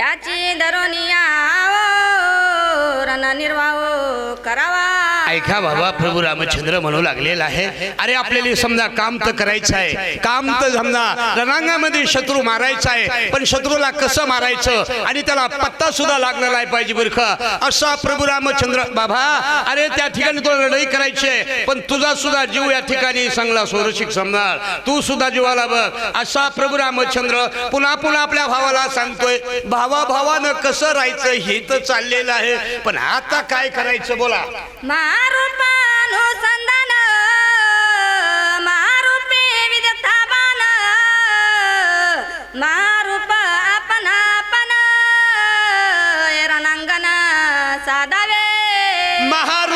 त्याची धरोनिया हो, रण निर्वाह हो, करावा. ऐका बाबा प्रभू रामचंद्र म्हणू लागलेला आहे. अरे आपल्याला समजा काम तर करायचं आहे. काम तर समजा रणांगामध्ये शत्रू मारायचा आहे. पण शत्रूला कसं मारायचं? आणि त्याला पत्ता सुद्धा लागणार आहे पाहिजे बरं का असा प्रभू रामचंद्र बाबा अरे त्या ठिकाणी तुला लढाई करायची आहे. पण तुझा सुद्धा जीव या ठिकाणी चांगला सुरक्षित समजा तू सुद्धा जीवाला बघ. असा प्रभू रामचंद्र पुन्हा पुन्हा आपल्या भावाला सांगतोय भावा भावानं कसं राहायचं? हे तर चाललेलं आहे. पण आता काय करायचं बोला. hermanos andan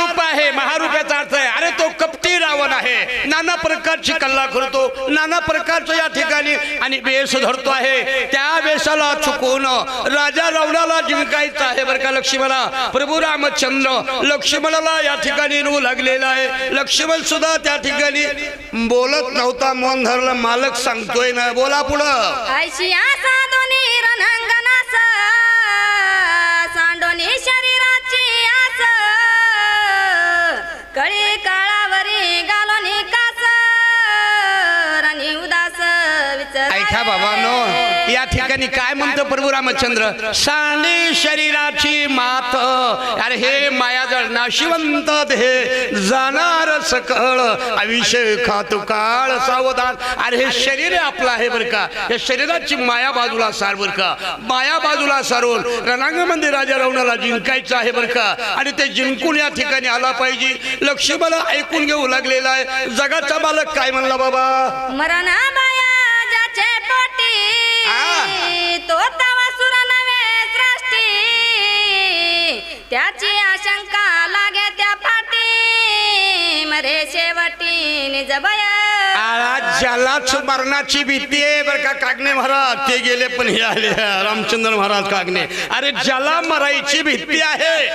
महारूप आहे महारूपाचा अर्थ आहे. अरे तो कपटी रावण आहे. नाना प्रकारची कल्ला करतो. नाना प्रकारचं या ठिकाणी आणि वेश धरतो आहे. त्या वेशाला चुकून राजा रावणाला जिंकायचं आहे बरं का लक्ष्मणा. प्रभू रामचंद्र लक्ष्मणाला या ठिकाणी रू लागलेला आहे. लक्ष्मण सुद्धा त्या ठिकाणी बोलत नव्हता मन धरलं. मालक सांगतोय ना बोला पुढं. ह्या बाबा बाबानो या ठिकाणी काय म्हणतो प्रभू रामचंद्र? सांडी शरीराची मात. अरे हे मायाजळ नाशिवंत हे जाणार सकळ अविषय खातू काळ सावधान. अरे हे शरीर आपलं आहे बरं का. या शरीराची माया बाजूला सार बरं का. माया बाजूला सारून रणांगमध्ये राजा रावणाला जिंकायचं आहे बरं का. आणि ते जिंकून या ठिकाणी आला पाहिजे. लक्ष्मणाला ऐकून घेऊ लागलेला आहे. जगाचा मालक काय म्हणला बाबा? मरणा माया तो तवा सुर सृष्टी. त्याची आशंका लागे त्या फाटी मरे शेवटी ज्यालाच मरणाची भीती आहे बरं का कागणे महाराज? ते गेले पण हे आले. रामचंद्र महाराज कागणे. अरे ज्याला मरायची भीती आहे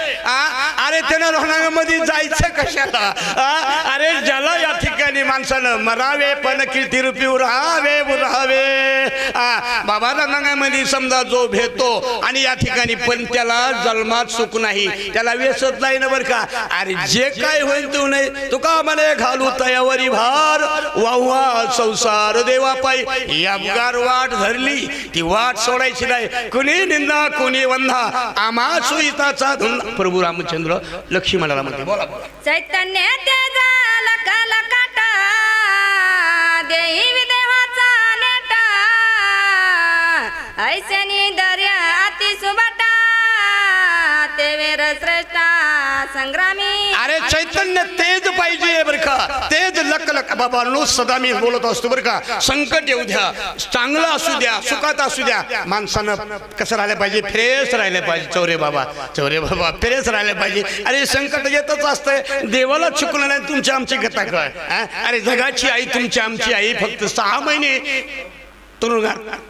अरे त्यानं रणांगामध्ये जायचं कशाला आ, अरे ज्याला या ठिकाणी माणसानं मरावे पण कीर्ती रूपी उरावे उरावे. आ, बाबा रणांगणामध्ये समजा जो भेटतो आणि या ठिकाणी पण त्याला जन्मात सुख नाही. त्याला व्यसत नाही ना बरं का? अरे जे काय होईल तू नाही तुका म्हणे घालू तयावरी भार? वाहवा संसार देवा पायी. अपगार वाट धरली ती वाट सोडायची नाही. कुणी निंदा कुणी वंधा आम्हा सुहिताचा धुंदा. प्रभू रामचंद्र लक्ष्मणाला म्हणते बोला बोला. चैतन्य ऐसनी दर्या अति सुबटा ते वीर श्रेष्ठा संग्रामी. अरे चैतन्य तेज पाहिजे बरं का? तेज लक लक. बाबा नो सदा मी बोलत असतो बरं का? संकट येऊ द्या चांगलं असू द्या सुखात असू द्या. माणसानं कसं राहिलं पाहिजे? फ्रेश राहिले पाहिजे. चौरे बाबा चौरे बाबा फ्रेश राहिले पाहिजे. अरे संकट येतच असतंय. देवाला चुकलं नाही तुमची आमची गता काय? अरे जगाची आई तुमची आमची आई फक्त सहा महिने तुरुंगात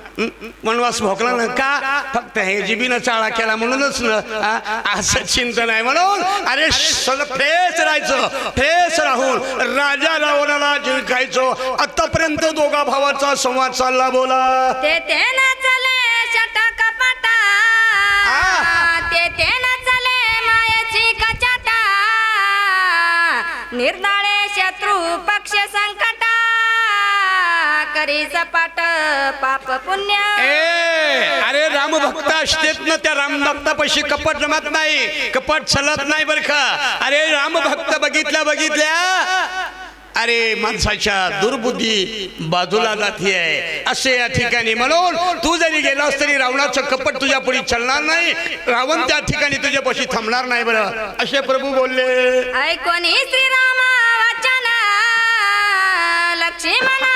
वनवास भोगला ना. का? फक्त हे जिबीनं चाळा केला म्हणूनच ना. असं चिंतन आहे म्हणून. अरे सगळं फ्रेश राहायचं. फ्रेश राहून. राजा रावणाला जिंकायचो. आतापर्यंत दोघा भावाचा संवाद चालला बोला. ते ते ना करी सपाट पाप पुण्य. ए अरे राम भक्त असतेत ना त्या राम भक्तापाशी कपट जमत नाही कपट चलत नाही बर का? अरे राम भक्त बघितल्या बघितल्या? अरे माणसाच्या दुर्बुद्धी बाजूला जाती आहे असे या ठिकाणी म्हणून तू जरी गेलास तरी रावणाचं कपट तुझ्या पुढे चालणार नाही रावण त्या ठिकाणी तुझ्यापाशी थांबणार नाही बरं. असे प्रभू बोलले. ऐकोनी श्रीराम वचन लक्ष्मण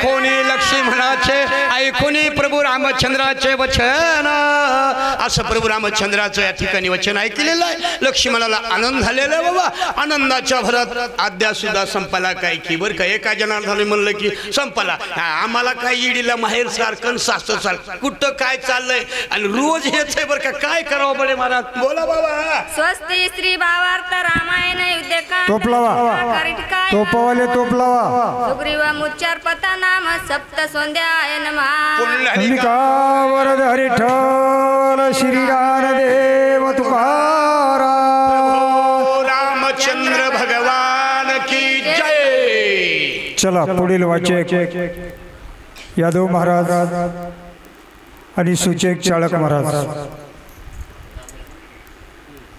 ऐकोनी लक्ष्मणाचे ऐकोनी प्रभू रामचंद्राचे वचन. असं प्रभू रामचंद्राचं या ठिकाणी वचन ऐकलेलं आहे. लक्ष्मणाला आनंद झालेला आहे बाबा. आनंदाच्या भरात आद्या सुद्धा संपाला काय की बरं का? एका जनार्दनाने म्हणलं की संपाला हा, आम्हाला काय इडीला माहेर सारखं सासर सारखं कुठं काय चाललंय? आणि रोज हेच आहे बरं का? काय करावं बडे महाराज? बोला बाबा. स्वस्ती श्री भावार्थ रामायण युद्धे तोप लावा. तोपवाले तोप लावा सुग्रीव मुच्चार पता नाम सप्त सोंद्याय नमः। पुंडलिका वरद हरिठल श्रीराम देव तुकाराम। रामचंद्र भगवान की जय। चला पुढील वाचक यादव महाराज आणि सूचक चाळक महाराज।